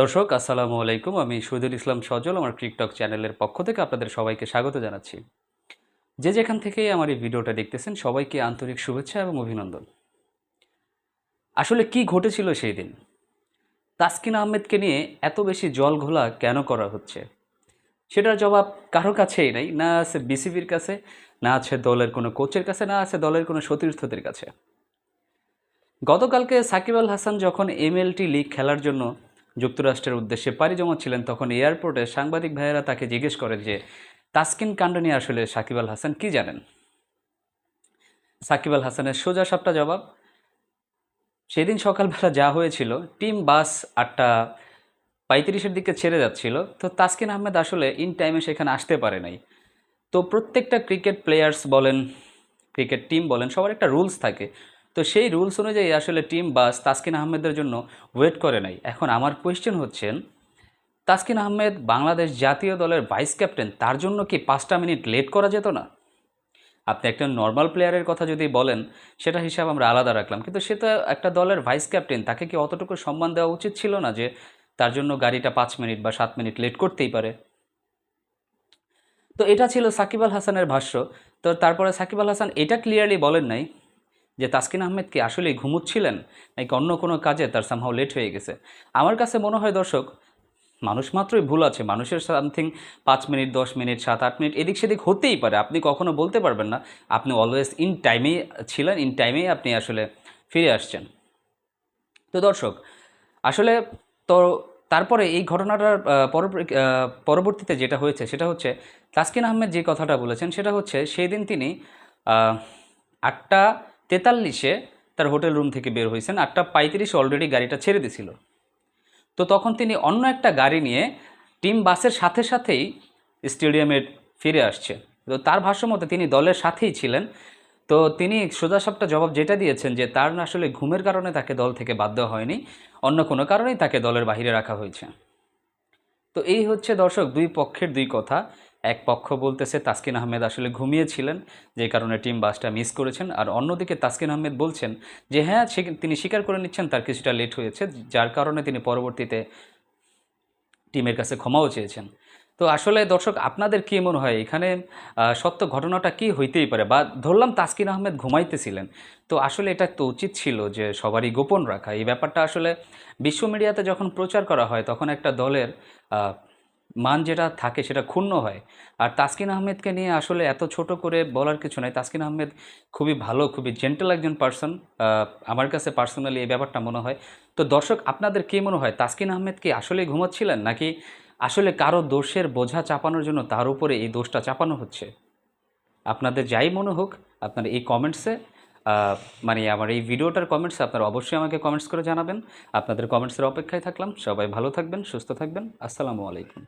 দর্শক, আসসালামু আলাইকুম। আমি শহীদুল ইসলাম সজল, আমার ক্রিকটক চ্যানেলের পক্ষ থেকে আপনাদের সবাইকে স্বাগত জানাচ্ছি। যে যেখান থেকে আমার এই ভিডিওটা দেখতেছেন, সবাইকে আন্তরিক শুভেচ্ছা এবং অভিনন্দন। আসলে কি ঘটেছিল সেই দিন? তাসকিন আহমেদকে নিয়ে এত বেশি জল ঘোলা কেন করা হচ্ছে? সেটার জবাব কারও কাছেই নাই, না আছে বিসিবির কাছে, না আছে দলের কোনো কোচের কাছে, না আছে দলের কোনো সতীর্থদের কাছে। গতকালকে সাকিব আল হাসান যখন এমএলটি লিগ খেলার জন্য যুক্তরাষ্ট্রের উদ্দেশ্যে পাড়ি জমাচ্ছিলেন তখন এয়ারপোর্টে সাংবাদিক ভাইয়েরা তাকে জিজ্ঞেস করেন যে, তাসকিন কাণ্ড নিয়ে আসলে সাকিব আল হাসান কি জানেন? সাকিব আল হাসানের সোজা সাপটা জবাব, সেদিন সকালবেলা যা হয়েছিল, টিম বাস আটটা পঁয়ত্রিশের দিকে ছেড়ে যাচ্ছিল। তো তাসকিন আহমেদ আসলে ইন টাইমে সেখানে আসতে পারে নাই। তো প্রত্যেকটা ক্রিকেট প্লেয়ার্স বলেন, ক্রিকেট টিম বলেন, সবার একটা রুলস থাকে। তো সেই রুলস অনুযায়ী আসলে টিম বাস তাসকিন আহমেদের জন্য ওয়েট করে নাই। এখন আমার কোয়েশ্চেন হচ্ছেন তাসকিন আহমেদ বাংলাদেশ জাতীয় দলের ভাইস ক্যাপ্টেন তার জন্য কি পাঁচটা মিনিট লেট করা যেত না? আপনি একটা নর্মাল প্লেয়ারের কথা যদি বলেন সেটা হিসাব আমরা আলাদা রাখলাম। কিন্তু সে তো একটা দলের ভাইস ক্যাপ্টেন তাকে কি অতটুকু সম্মান দেওয়া উচিত ছিল না যে তার জন্য গাড়িটা পাঁচ মিনিট বা সাত মিনিট লেট করতেই পারে? তো এটা ছিল সাকিব আল হাসানের ভাষ্য। তো তারপরে সাকিব আল হাসান এটা ক্লিয়ারলি বলেন নাই যে তাসকিন আহমেদ কি আসলেই ঘুমুচ্ছিলেন, নাকি অন্য কোনো কাজে তার সামহাও লেট হয়ে গেছে? আমার কাছে মনে হয় দর্শক, মানুষ মাত্রই ভুল আছে। মানুষের সামথিং পাঁচ মিনিট, দশ মিনিট, সাত, আট মিনিট, এদিক সেদিক হতেই পারে। আপনি কখনো বলতে পারবেন না, আপনি অলওয়েজ ইন টাইমেই ছিলেন ইন টাইমেই আপনি আসলে ফিরে আসছেন। তো দর্শক, আসলে তো তারপরে এই ঘটনাটার পরবর্তীতে যেটা হয়েছে, সেটা হচ্ছে তাসকিন আহমেদ যে কথাটা বলেছেন, সেটা হচ্ছে সেই দিন তিনি আটটা তেতাল্লিশে তার হোটেল রুম থেকে বের হয়েছেন। আটটা পঁয়ত্রিশে অলরেডি গাড়িটা ছেড়ে দিছিল তো তখন তিনি অন্য একটা গাড়ি নিয়ে টিম বাসের সাথে সাথেই স্টেডিয়ামে ফিরে আসছে। তো তার ভাষ্য মতে তিনি দলের সাথেই ছিলেন। তো তিনি সোজাসাপটা জবাব যেটা দিয়েছেন যে তার আসলে ঘুমের কারণে তাকে দল থেকে বাধ্য হয়নি, অন্য কোনো কারণেই তাকে দলের বাইরে রাখা হয়েছে। তো এই হচ্ছে দর্শক দুই পক্ষের দুই কথা। এক পক্ষ বলতেছে, তাসকিন আহমেদ আসলে ঘুমিয়েছিলেন, যে কারণে টিম বাসটা মিস করেছেন। আর অন্যদিকে তাসকিন আহমেদ বলছেন যে হ্যাঁ তিনি স্বীকার করে নিচ্ছেন, তার কিছুটা লেট হয়েছে, যার কারণে তিনি পরবর্তীতে টিমের কাছে ক্ষমাও চেয়েছেন। তো আসলে দর্শক, আপনাদের কি মনে হয়, এখানে সত্য ঘটনাটা কি হইতেই পারে? বা ধরলাম তাসকিন আহমেদ ঘুমাইতেছিলেন, তো আসলে এটা তো উচিত ছিল যে সবারই গোপন রাখা। এই ব্যাপারটা আসলে বিশ্ব মিডিয়াতে যখন প্রচার করা হয়, তখন একটা দলের মান যেটা থাকে সেটা ক্ষুণ্ণ হয়। আর তাসকিন আহমেদকে নিয়ে আসলে এত ছোট করে বলার কিছু নাই। তাসকিন আহমেদ খুবই ভালো, খুবই জেন্টেল একজন পার্সন আমার কাছে পার্সোনালি এই ব্যাপারটা মনে হয়। তো দর্শক, আপনাদের কী মনে হয়, তাসকিন আহমেদ কি আসলে ঘুমাচ্ছিলেন, নাকি আসলে কারও দোষের বোঝা চাপানোর জন্য তার উপরে এই দোষটা চাপানো হচ্ছে? আপনাদের যাই মনে হোক, আপনারা এই কমেন্টসে মানে আমার এই ভিডিওটার কমেন্টস আপনারা অবশ্যই আমাকে কমেন্টস করে জানাবেন। আপনাদের কমেন্টসের অপেক্ষায় থাকলাম। সবাই ভালো থাকবেন, সুস্থ থাকবেন। আসসালামু আলাইকুম।